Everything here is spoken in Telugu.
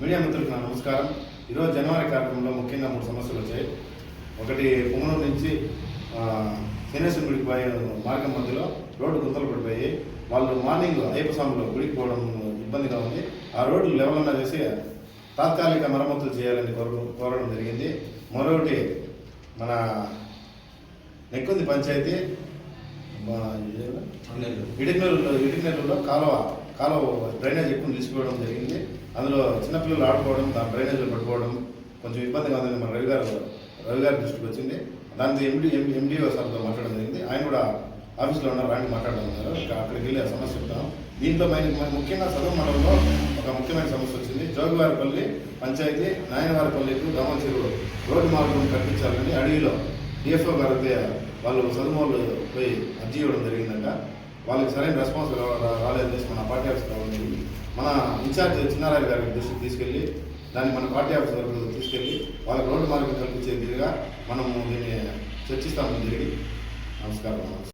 మీడియా మిత్రులకు నా నమస్కారం. ఈరోజు జనవరి కార్యక్రమంలో ముఖ్యంగా మూడు సమస్యలు వచ్చాయి. ఒకటి పొంగనూరు నుంచి శనేశ్వరం గుడికి పోయే మార్గం మధ్యలో రోడ్డు గుంతలు పడిపోయి వాళ్ళు మార్నింగ్ అయ్యప్ప స్వామిలో గుడికి పోవడం ఇబ్బందిగా ఉంది. ఆ రోడ్డు లెవెల్ అన్నా చేసి తాత్కాలిక మరమ్మతులు చేయాలని కోరు కోరడం జరిగింది. మరొకటి మన నెక్కుంది పంచాయతీ? ఇడిగ్నూరులో ఇడిగ్నూరులో కాలువ కాలువ డ్రైనేజ్ ఎక్కువ నిలిచిపోవడం జరిగింది. అందులో చిన్నపిల్లలు ఆడుకోవడం దాని డ్రైనేజ్లో పట్టుకోవడం కొంచెం ఇబ్బందిగా ఉందని మన రవి గారు రవి గారి దృష్టికి వచ్చింది. దానికి ఎండి ఎండిఓ సార్తో మాట్లాడడం జరిగింది. ఆయన కూడా ఆఫీస్లో ఉన్నారు ఆయన మాట్లాడడం ఉన్నారు. అక్కడికి వెళ్ళి ఆ సమస్య చెప్తాం. దీంట్లో మన ముఖ్యంగా చదువు మండలంలో ఒక ముఖ్యమైన సమస్య వచ్చింది. జోగివారిపల్లి పంచాయతీ నాయనవారిపల్లికి దోమల చెరువు రోడ్డు మార్గం కల్పించాలని అడవిలో డిఎఫ్ఓ గారి వాళ్ళు చదువులు పోయి అర్జీ ఇవ్వడం జరిగిందంట. వాళ్ళకి సరైన రెస్పాన్స్ రాలేదు రా- మన పార్టీ ఆఫీస్ కావాలి మన ఇన్ఛార్జ్ చిన్నారాయణ గారి దృష్టికి తీసుకెళ్ళి దాన్ని మన పార్టీ ఆఫీస్ వరకు తీసుకెళ్ళి వాళ్ళకి రోడ్డు మార్గం కల్పించే విధంగా మనము దీన్ని చర్చిస్తాము జరిగి నమస్కారం.